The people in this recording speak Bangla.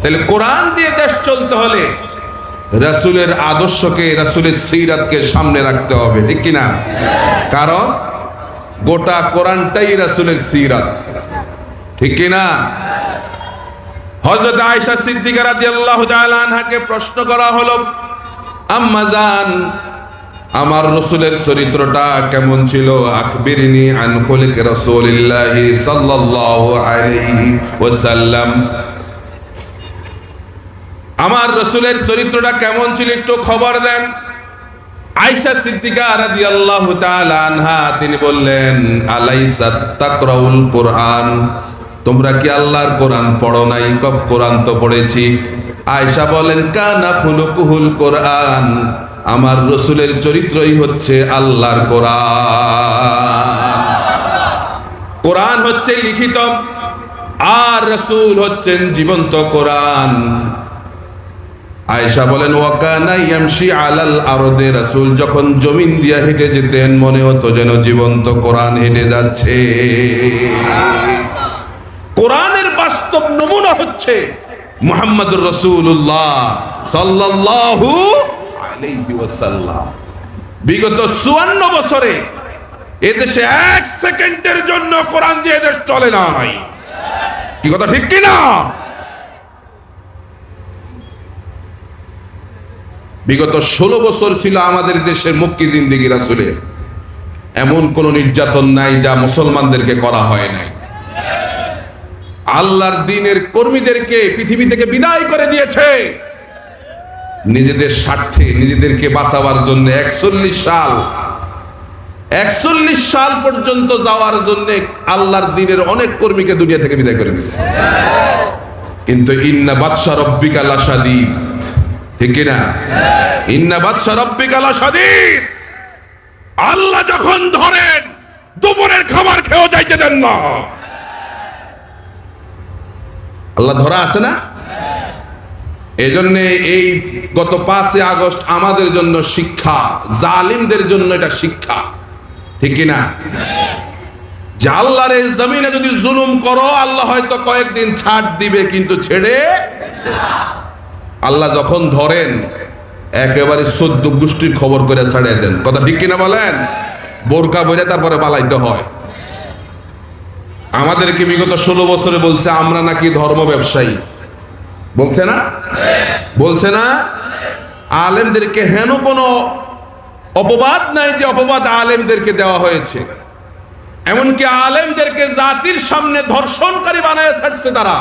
তাহলে কোরআন দিয়ে দেশ চলতে হলে রাসূলের আদর্শকে, রাসূলের সিরাতকে সামনে রাখতে হবে, ঠিক কিনা? কারণ গোটা কোরআনটাই রাসূলের সিরাত, ঠিক কিনা? হযরত আয়েশা সিদ্দিকা রাদিয়াল্লাহু তাআলা আনহাকে প্রশ্ন করা হলো, আম্মা জান, আমার রসুলের চরিত্রটা কেমন ছিল? আখবিরিনি আন খুলিক রাসূলিল্লাহি সাল্লাল্লাহু আলাইহি ওয়াসাল্লাম। আমার রসুলের চরিত্রটা কেমন ছিল একটু খবর দেন। আয়েশা সিদ্দিকা রাদিয়াল্লাহু তাআলা আনহা, তিনি বললেন, আলাইসা তাকরাউল কোরআন? তোমরা কি আল্লাহর কোরআন পড়ো নাই? কব, কোরআন তো পড়েছি। আয়েশা বলেন, কানা খুলুকুহুল কোরআন? আমার রসুলের চরিত্রই হচ্ছে আল্লাহর কোরআন। কোরআন হচ্ছে লিখিত, আর রসুল হচ্ছেন জীবন্ত কোরআন। আয়েশা বলেন ওয়াকানা ইয়ামশি আলাল আরদে রাসূল। যখন জমিন দিয়া হেঁটে যেতেন, মনে হতো যেন জীবন্ত কোরআন হেঁটে যাচ্ছে। কোরআনের বাস্তব নমুনা হচ্ছে মুহাম্মদুর রাসূলুল্লাহ সাল্লাল্লাহু আলাইহি ওয়াসাল্লাম। বিগত 54 বছরে এদেশে এক সেকেন্ডের জন্য কোরআন দিয়ে দেশ চলে নাই। কি কথা ঠিক কি না বিগত ষোলো বছর ছিল আমাদের দেশের মুক্তি জিন্দিগি রাসুলের এমন কোন নির্যাতন নাই যা মুসলমানদেরকে করা হয় নাই। আল্লাহর দিনের কর্মীদেরকে পৃথিবী থেকে বিদায় করে দিয়েছে। নিজেদের স্বার্থে, নিজেদেরকে বাঁচাবার জন্য একচল্লিশ সাল একচল্লিশ সাল পর্যন্ত যাওয়ার জন্য আল্লাহর দিনের অনেক কর্মীকে দুনিয়া থেকে বিদায় করে দিচ্ছে কিন্তু ইন্না বাদশা রব্বিকা লাসাদিদ ঠিক কিনা? ইন্না বাদশা রব্বিকা লাসাদিদ আল্লাহ যখন ধরেন, দুপুরের খাবার খেয়েও যাইতে দেন না। আল্লাহ ধরা আছে না? এই জন্য এই গত পাঁচই আগস্ট আমাদের জন্য শিক্ষা, জালিমদের জন্য এটা শিক্ষা। ঠিক কিনা? যে আল্লাহর এই জমিনে যদি জুলুম করো, আল্লাহ হয়তো কয়েকদিন ছাড় দিবে, কিন্তু ছেড়ে আল্লাহ যখন ধরেন, একেবারে সদ্য গোষ্ঠীর খবর করে ছাড়িয়ে দেন। কথা ঠিক কিনা বলেন? বোরকা বইরে তারপরে পালাইতে হয়। আমাদেরকে বিগত ষোলো বছরে বলছে, আমরা নাকি ধর্ম ব্যবসায়ী। বলছে না? বলছে না? আলেমদেরকে হেন কোনো অপবাদ নাই যে অপবাদ আলেমদেরকে দেওয়া হয়েছে। এমনকি আলেমদেরকে জাতির সামনে ধর্ষণকারী বানায় ছাড়ছে তারা।